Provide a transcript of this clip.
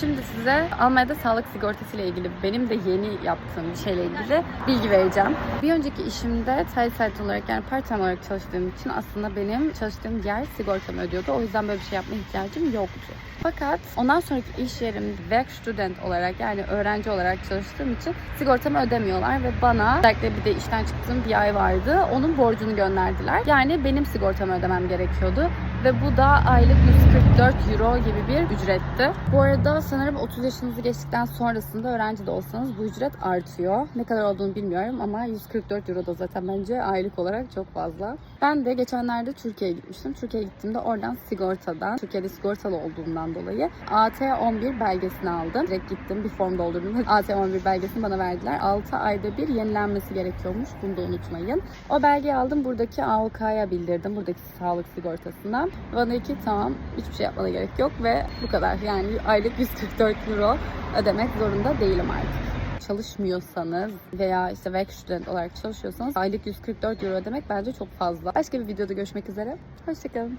Şimdi size Almanya'da sağlık sigortası ile ilgili benim de yeni yaptığım bir şeyle ilgili bilgi vereceğim. Bir önceki işimde Teilzeit olarak yani part time olarak çalıştığım için aslında benim çalıştığım yer sigortamı ödüyordu. O yüzden böyle bir şey yapma ihtiyacım yoktu. Fakat ondan sonraki iş yerim Werkstudent olarak yani öğrenci olarak çalıştığım için sigortamı ödemiyorlar ve bana özellikle bir de işten çıktığım bir ay vardı. Onun borcunu gönderdiler. Yani benim sigortamı ödemem gerekiyordu ve bu da aylık 144 euro gibi bir ücretti. Bu arada sanırım 30 yaşınızı geçtikten sonrasında öğrenci de olsanız bu ücret artıyor. Ne kadar olduğunu bilmiyorum ama 144 euro da zaten bence aylık olarak çok fazla. Ben de geçenlerde Türkiye'ye gitmiştim. Türkiye'ye gittiğimde oradan sigortadan, Türkiye'de sigortalı olduğumdan dolayı AT11 belgesini aldım. Direkt gittim bir form doldurdum. AT11 belgesini bana verdiler. 6 ayda bir yenilenmesi gerekiyormuş. Bunu da unutmayın. O belgeyi aldım. Buradaki AOK'ya bildirdim. Buradaki sağlık sigortasına. Bana ki tamam hiçbir şey yapmana gerek yok ve bu kadar. Yani aylık 144 euro ödemek zorunda değilim artık çalışmıyorsanız veya işte Werkstudent olarak çalışıyorsanız aylık 144 euro ödemek bence çok fazla. Başka bir videoda görüşmek üzere. Hoşçakalın.